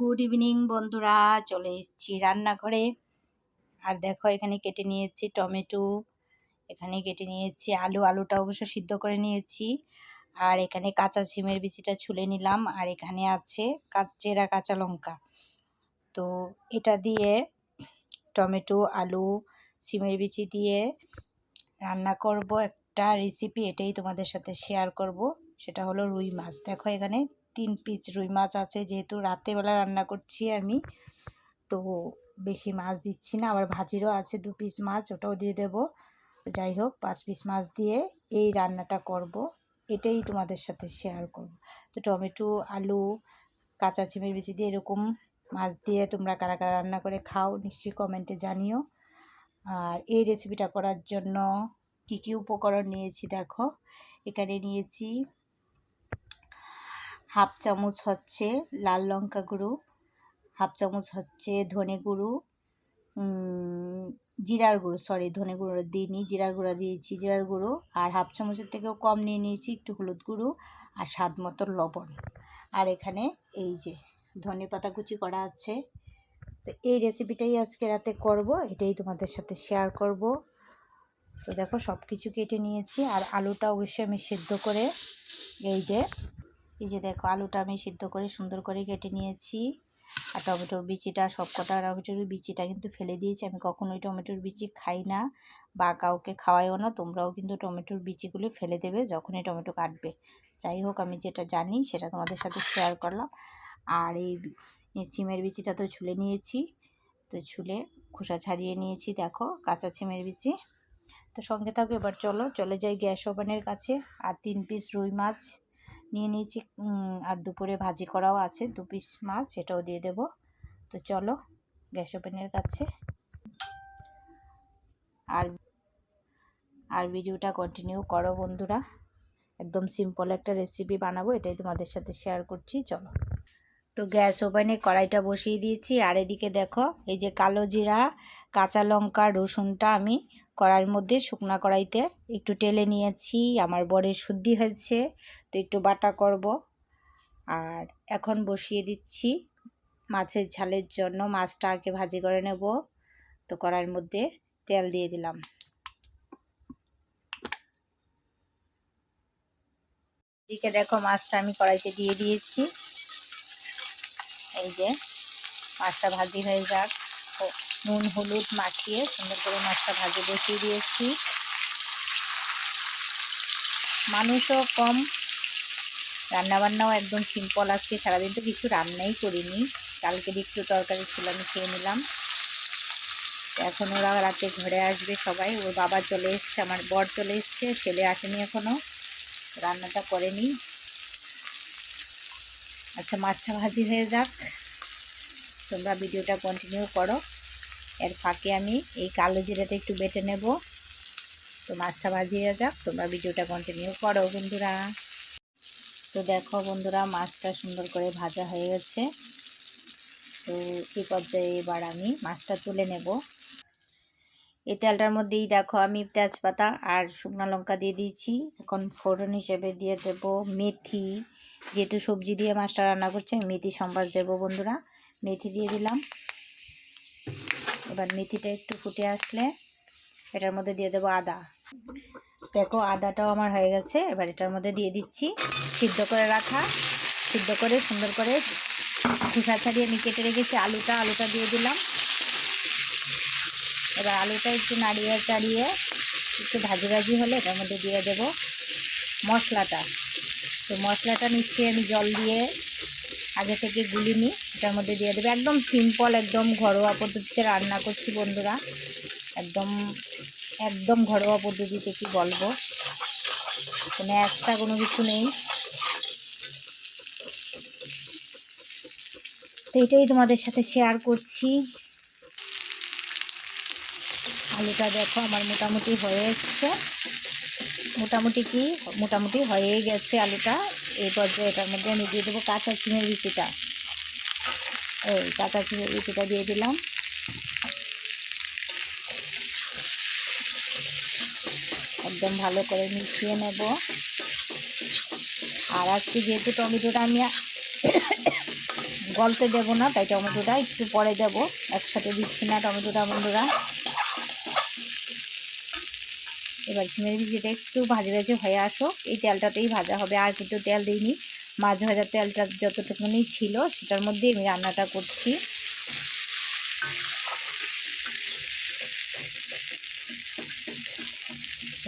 Good evening বন্ধুরা। চলে এসেছি রান্নাঘরে। আর দেখো, এখানে কেটে নিয়েছি টমেটো, এখানে কেটে নিয়েছি আলু, আলুটা অবশ্য সিদ্ধ করে নিয়েছি। আর এখানে কাঁচা সিমের বিচিটা ছুলে নিলাম, আর এখানে আছে চেরা কাঁচা লঙ্কা। তো এটা দিয়ে টমেটো, আলু সিমের বিচি দিয়ে রান্না করব। একটা রেসিপি এটাই তোমাদের সাথে শেয়ার করব। সেটা হলো রুই মাছ। দেখো এখানে তিন পিস রুই মাছ আছে, যেহেতু রাত্রেবেলা রান্না করছি আমি, তো বেশি মাছ দিচ্ছি না। আবার ভাজিরও আছে দু পিস মাছ, ওটাও দিয়ে দেব। যাই হোক, পাঁচ পিস মাছ দিয়ে এই রান্নাটা করব। এটাই তোমাদের সাথে শেয়ার করব। তো টমেটো, আলু, কাঁচা চিমের বেশি দিয়ে এরকম মাছ দিয়ে তোমরা কারা কারা রান্না করে খাও, নিশ্চয়ই কমেন্টে জানিও। আর এই রেসিপিটা করার জন্য কী কী উপকরণ নিয়েছি দেখো। এখানে নিয়েছি হাফ চামচ হচ্ছে লাল লঙ্কা গুঁড়ো, হাফ চামচ হচ্ছে ধনে গুঁড়ো জিরার গুঁড়ো সরি ধনে গুঁড়ো দিইনি, জিরার গুঁড়ো দিয়েছি, জিরার গুঁড়ো, আর হাফ চামচের থেকেও কম নিয়ে নিয়েছি, একটু হলুদ গুঁড়ো আর স্বাদ মতো লবণ। আর এখানে এই যে ধনে পাতা কুচি করা আছে, তো এই রেসিপিটাই আজকে রাতে করব, এটাই তোমাদের সাথে শেয়ার করব। তো দেখো সব কিছু কেটে নিয়েছি, আর আলুটা অবশ্যই আমি সিদ্ধ করে, এই যে এই যে দেখো, আলুটা আমি সিদ্ধ করে সুন্দর করে কেটে নিয়েছি। আর টমেটোর বিচিটা সব কটা টমেটোর বিচিটা কিন্তু ফেলে দিয়েছি। আমি কখনোই টমেটোর বিচি খাই না বা কাউকে খাওয়াইও না। তোমরাও কিন্তু টমেটোর বিচিগুলো ফেলে দেবে যখনই টমেটো কাটবে। যাই হোক, আমি যেটা জানি সেটা তোমাদের সাথে শেয়ার করলাম। আর এই সিমের বিচিটা তো ছুলে নিয়েছি। তো ছুলে খোসা ছাড়িয়ে নিয়েছি, দেখো, কাঁচা সিমের বিচি। তো সঙ্গে থাকো, এবার চলো, চলে যাই গ্যাস ওভেনের কাছে। আর তিন পিস রুই মাছ। নিয়ে নিয়েছি আর দুপুরে ভাজি করাও আছে, দু পিস মাছ এটাও দিয়ে দেব। তো চলো, গ্যাস ওপেনের কাছে। আর আর ভিডিওটা কন্টিনিউ করো বন্ধুরা। একদম সিম্পল একটা রেসিপি বানাবো, এটাই তোমাদের সাথে শেয়ার করছি, চলো। তো গ্যাস ওভেনে কড়াইটা বসিয়ে দিয়েছি, আর এদিকে দেখো, এই যে কালো জিরা, কাঁচা লঙ্কা, রসুনটা আমি কড়াইয়ের মধ্যে শুকনা কড়াইতে একটু টেলে নিয়েছি। আমার বরের শুদ্ধি হয়েছে, তো একটু বাটা করব। আর এখন বসিয়ে দিচ্ছি মাছের ঝালের জন্য। মাছটা আগে ভাজি করে নেব। তো কড়াইয়ের মধ্যে তেল দিয়ে দিলাম। এদিকে দেখো মাছটা আমি কড়াইতে দিয়ে দিয়েছি। এই যে মাছটা ভাজি হয়ে যাক। নুন, হলুদ মাখিয়ে সুন্দর করে মাছটা ভাজে বসিয়ে দিয়েছি। মানুষও কম। রান্নাবান্নাও একদম সিম্পল আজকে, সারাদিন তো কিছু রান্নাই করিনি। কালকে একটু তরকারি ছিল আমি খেয়ে নিলাম। এখন ওরা রাতে ঘরে আসবে সবাই। ওর বাবা চলে এসছে, আমার বর চলে এসছে, ছেলে আসেনি এখনও রান্নাটা করেনি আচ্ছা মাছটা ভাজি হয়ে যাক। তোমরা ভিডিওটা কন্টিনিউ করো। এর ফাঁকে আমি এই কালো জিরাটা একটু বেটে নেব। তো মাছটা ভাজিয়ে যাক, তোমরা ভিডিওটা কন্টিনিউ করো বন্ধুরা। তো দেখো বন্ধুরা, মাছটা সুন্দর করে ভাজা হয়ে গেছে। তো এই পর্যায়ে এবার আমি মাছটা তুলে নেব। এই তেলটার মধ্যেই দেখো আমি তেজপাতা আর শুকনো লঙ্কা দিয়ে দিয়েছি। এখন ফোড়ন হিসেবে দিয়ে দেব মেথি। যেহেতু সবজি দিয়ে মাছটা রান্না করছে মেথি সম্বাস দেবো বন্ধুরা। মেথি দিয়ে দিলাম। এবার মেথিটা একটু ফুটে আসলে এটার মধ্যে দিয়ে দেবো আদা। দেখো, আদাটাও আমার হয়ে গেছে। এবার এটার মধ্যে দিয়ে দিচ্ছি সিদ্ধ করে রাখা, সিদ্ধ করে সুন্দর করে খোসা ছাড়িয়ে আমি কেটে রেখেছি আলুটা আলুটা দিয়ে দিলাম। এবার আলুটা একটু নাড়িয়ে চাড়িয়ে একটু ভাজি ভাজি হলে এটার মধ্যে দিয়ে দেব মশলাটা। তো মশলাটা নিশ্চয়ই আমি জল দিয়ে আগে থেকে গুলিনি এটার মধ্যে দিয়ে দেবে। একদম সিম্পল একদম ঘরোয়া পদ্ধতিতে রান্না করছি বন্ধুরা। একদম একদম ঘরোয়া পদ্ধতিতে কি বলব? কোনো একটা কোনো কিছু নেই। তো এটাই তোমাদের সাথে শেয়ার করছি। আলুটা দেখো আমার মোটামুটি হয়ে এসছে। মোটামুটি কি? মোটামুটি হয়ে গেছে আলুটা। এই পর্যায়ে এটার মধ্যে আমি দিয়ে দেবো কাঁচা চিনের বিচিটা এই কাঁচা চিনের বিচিটা দিয়ে দিলাম। একদম ভালো করে মিশিয়ে নেব। আর আজকে যেহেতু টমেটোটা আমি গলতে দেবো না, তাই টমেটোটা একটু পরে দেব। একসাথে দিচ্ছি না টমেটোটা, বন্ধুরা। এবার ঝিমের ভিজিটা একটু ভাজে ভাজে হয়ে আসো এই তেলটাতেই ভাজা হবে, আর কিন্তু তেল দিইনি। মাছ ভাজার তেলটা যতটুকুনি ছিল সেটার মধ্যে আমি রান্নাটা করছি।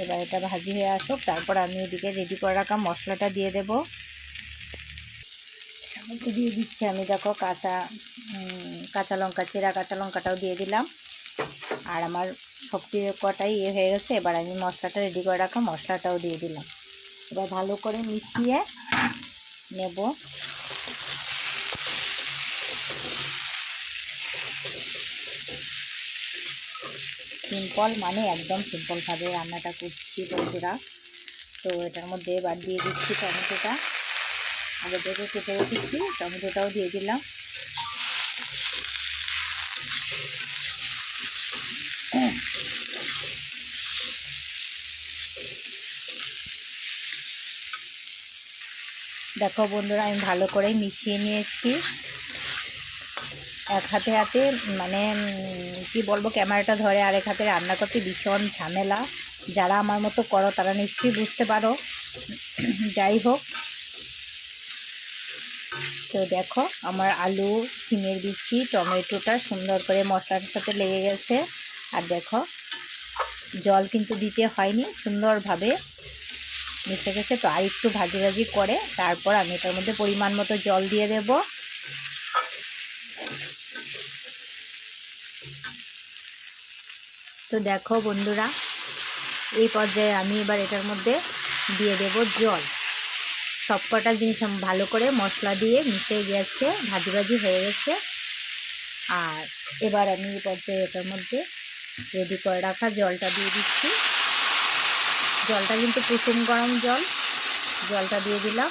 এবার এটা ভাজি হয়ে আসুক, তারপর আমি এদিকে রেডি করে রাখা মশলাটা দিয়ে দেব। দিয়ে দিচ্ছি আমি, দেখো, কাঁচা কাঁচা লঙ্কা, চেরা কাঁচা লঙ্কাটাও দিয়ে দিলাম। আর আমার শক্তি কটাই ইয়ে হয়ে গেছে, এবার আমি মশলাটা রেডি করে রাখা, মশলাটাও দিয়ে দিলাম। এবার ভালো করে মিশিয়ে নেব। সিম্পল মানে একদম সিম্পলভাবে রান্নাটা করছি বন্ধুরা। তো এটার মধ্যে এবার দিয়ে দিচ্ছি টমেটোটা। আগে থেকে কেটে রেখেছি, টমেটোটাও দিয়ে দিলাম। দেখো বন্ধুরা, আমি ভালো করে মিশিয়ে নিয়েছি। এক হাতে হাতে মানে কি বলব, ক্যামেরাটা ধরে আর এক হাতে রান্না করতে ভীষণ ঝামেলা। যারা আমার মতো করো, তারা নিশ্চয়ই বুঝতে পারো। যাই হোক। তো দেখো, আমার আলু সিমের বিচি, টমেটোটা সুন্দর করে মশলার সাথে লেগে গেছে। আর দেখো, জল কিন্তু দিতে হয়নি সুন্দরভাবে। মিশে গেছে, তো আর একটু ভাজি ভাজি করে তারপর আমি এটার মধ্যে পরিমাণ মতো জল দিয়ে দেব। তো দেখো বন্ধুরা, এই পর্যায়ে আমি এবার এটার মধ্যে দিয়ে দেব জল। সব কটা জিনিস ভালো করে মশলা দিয়ে মিশে গেছে, ভাজি ভাজি হয়ে গেছে। আর এবার আমি এই পর্যায়ে এটার মধ্যে রেডি করে রাখা জলটা দিয়ে দিচ্ছি। জলটা কিন্তু কুসুম গরম জল। জলটা দিয়ে দিলাম।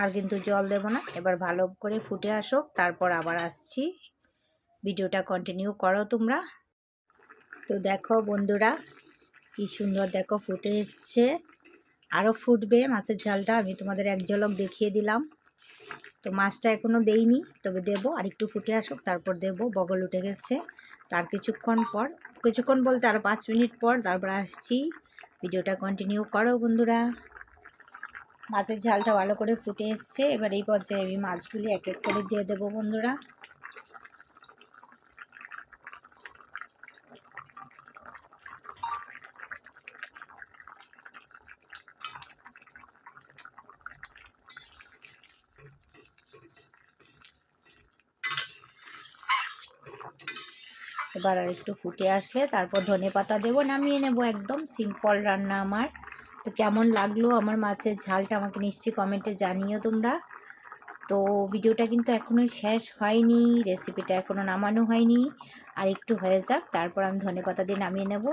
আর কিন্তু জল দেব না। এবার ভালো করে ফুটে আসুক, তারপর আবার আসছি। ভিডিওটা কন্টিনিউ করো তোমরা। তো দেখো বন্ধুরা, কি সুন্দর দেখো ফুটে এসছে। আরও ফুটবে মাছের ঝালটা। আমি তোমাদের এক ঝলক দেখিয়ে দিলাম। তো মাছটা এখনও দেইনি, তবে দেবো। আর একটু ফুটে আসুক, তারপর দেব। বগল উঠে গেছে। তার কিছুক্ষণ পর, কিছুক্ষণ বলতে আরও পাঁচ মিনিট পর তারপর আসছি। ভিডিওটা কন্টিনিউ করো বন্ধুরা। মাছের ঝালটা ভালো করে ফুটে এসছে। এবার এই পর্যায়ে আমি মাছগুলি এক এক করে দিয়ে দেবো বন্ধুরা। এবার আর একটু ফুটে আসলে তারপর ধনে পাতা দেবো, নামিয়ে নেব একদম সিম্পল রান্না আমার। তো কেমন লাগল আমার মাছের ঝালটা আমাকে নিশ্চয়ই কমেন্টে জানিও তোমরা। তো ভিডিওটা কিন্তু এখনও শেষ হয়নি রেসিপিটা এখনও নামানো হয়নি। আর একটু হয়ে যাক, তারপর আমি ধনে পাতা দিয়ে নামিয়ে নেব।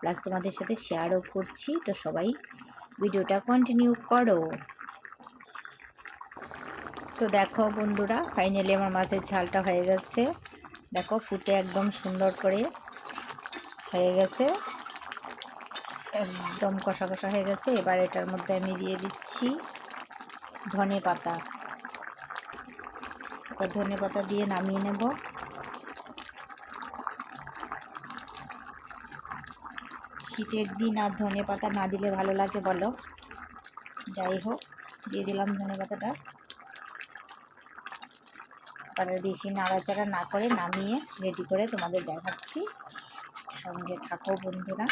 প্লাস তোমাদের সাথে শেয়ারও করছি, তো সবাই ভিডিওটা কন্টিনিউ করো। তো দেখো বন্ধুরা ফাইনালি আমার মাছের ঝালটা হয়ে গেছে। দেখো, ফুটে একদম সুন্দর করে হয়ে গেছে। একদম কষা কষা হয়ে গেছে। এবার এটার মধ্যে আমি দিয়ে দিচ্ছি ধনে পাতা। ধনে পাতা দিয়ে নামিয়ে নেব। শীতের দিন আর ধনে পাতা না দিলে ভালো লাগে বলো। যাই হোক, দিয়ে দিলাম ধনে পাতাটা। আর বেশি নাড়াচাড়া না করে নামিয়ে রেডি করে তোমাদের দেখাচ্ছি। সঙ্গে থাকো বন্ধুরা।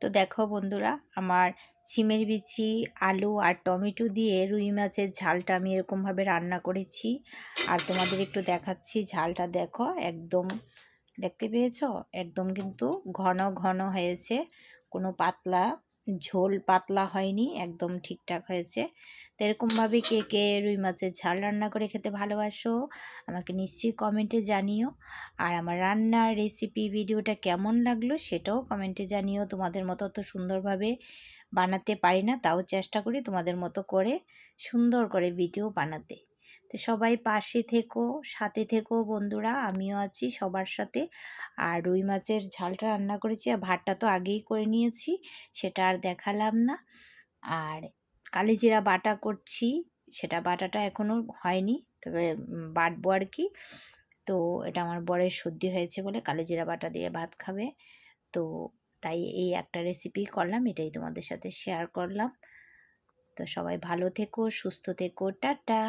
তো দেখো বন্ধুরা, আমার সিমের বিচি, আলু আর টমেটো দিয়ে রুই মাছের ঝালটা আমি এরকমভাবে রান্না করেছি। আর তোমাদের একটু দেখাচ্ছি ঝালটা, দেখো একদম, দেখতে পেয়েছ? একদম কিন্তু ঘন ঘন হয়েছে, কোনো পাতলা ঝোল পাতলা হয়নি, একদম ঠিকঠাক হয়েছে। তো এরকমভাবে কে কে রুই মাছের ঝাল রান্না করে খেতে ভালোবাসো, আমাকে নিশ্চয়ই কমেন্টে জানিও। আর আমার রান্নার রেসিপি ভিডিওটা কেমন লাগল সেটাও কমেন্টে জানিও। তোমাদের মতো অত সুন্দরভাবে বানাতে পারি না, তাও চেষ্টা করি তোমাদের মতো করে সুন্দর করে ভিডিও বানাতে। তো সবাই পাশে থেকো, সাথে থেকো বন্ধুরা। আমিও আছি সবার সাথে। আর রুই মাছের ঝালটা রান্না করেছি আর ভাতটা তো আগেই করে নিয়েছি, সেটা আর দেখালাম না। আর কালিজিরা বাটা করছি, সেটা বাটাটা এখনও হয়নি, তবে বাটবো আর কি। তো এটা আমার বরের সর্দি হয়েছে বলে কালিজিরা বাটা দিয়ে ভাত খাবে। তো তাই এই একটা রেসিপি করলাম, এটাই তোমাদের সাথে শেয়ার করলাম। তো সবাই ভালো থেকো, সুস্থ থেকো, টাটা।